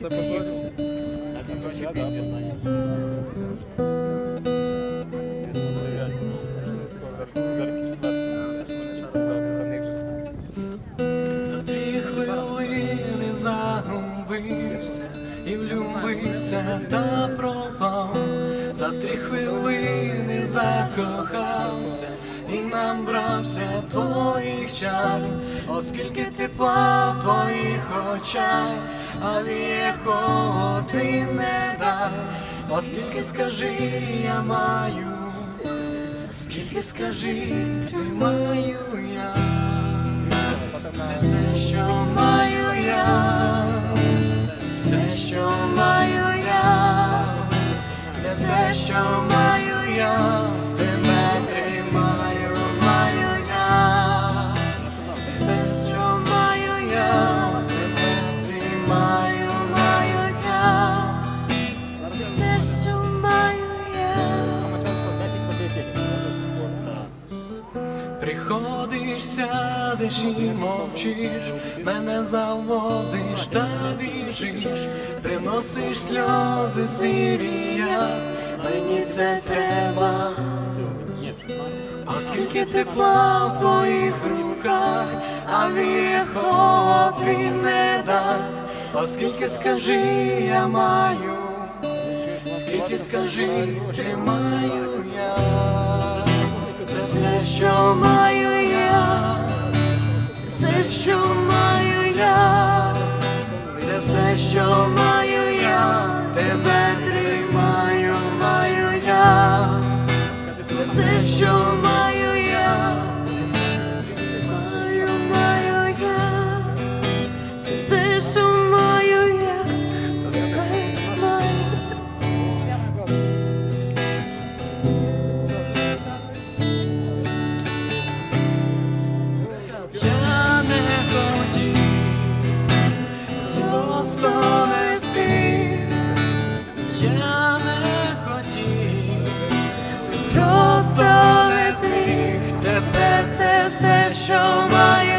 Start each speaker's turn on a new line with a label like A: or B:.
A: Це позоріще.
B: За три хвилини загубився і влюбився та пропав. За три хвилини закохався і набрався твоїх чар, оскільки тепла в твоїх очах, а вієхо ти не дай, оскільки скажи, я маю, скільки скажи, тримаю я, тебе тримаю, маю я, що маю я, тебе тримаю, маю все, що маю я. Приходиш, сядеш і мовчиш, мене заводиш та біжиш, приносиш сльози сирія, мені це треба, оскільки тепла в твоїх руках, а віхо твій не дай, оскільки скажи, я маю, скільки скажи, тримаю я. Це все, що маю я, все, що маю я, це все, що маю я, тебе Я не хотів, просто не встиг, я не хотів, просто не зміг, тепер це все, що маю